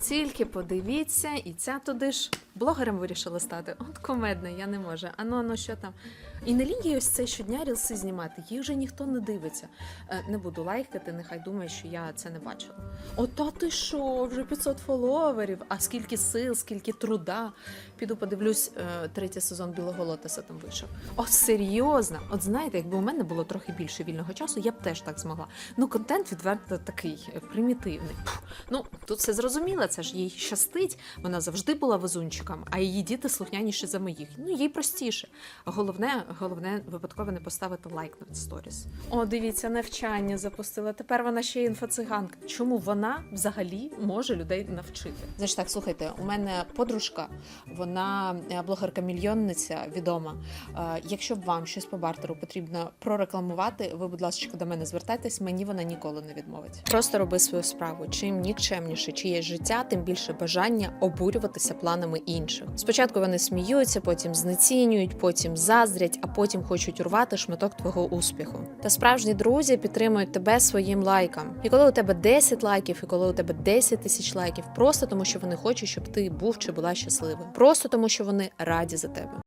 Тільки подивіться, і ця туди ж блогером вирішила стати. От комедна, я не можу. Ану, ну що там? І не лінь їй ось це щодня рілси знімати. Їх вже ніхто не дивиться. Е, не буду лайкати, нехай думає, що я це не бачила. Ото ти що, вже 500 фоловерів, а скільки сил, скільки труда. Піду подивлюсь, е, третій сезон білого лотоса там вийшов. От серйозно, от знаєте, якби у мене було трохи більше вільного часу, я б теж так змогла. Ну, контент відверто такий е, примітивний. Ну, тут все зрозуміло, це ж їй щастить. Вона завжди була везунчиком, а її діти слухняніші за моїх. Ну, їй простіше. Головне, головне випадково не поставити лайк на сторіс. О, дивіться, навчання запустила. Тепер вона ще й інфоциганка. Чому вона взагалі може людей навчити? Знаєш так, слухайте, у мене подружка, вона е, блогерка-мільйонниця відома. Е, Якщо б вам щось по бартеру потрібно прорекламувати, ви, будь ласка, до мене звертайтесь, мені вона ніколи не відмовить. Просто роби свою справу. Чим нікчемніше чиє життя, тим більше бажання обурюватися планами інших. Спочатку вони сміються, потім знецінюють, потім заздрять, а потім хочуть урвати шматок твого успіху. Та справжні друзі підтримують тебе своїм лайком. І коли у тебе 10 лайків, і коли у тебе 10 тисяч лайків, просто тому що вони хочуть, щоб ти був чи була щасливим, просто тому що вони раді за тебе.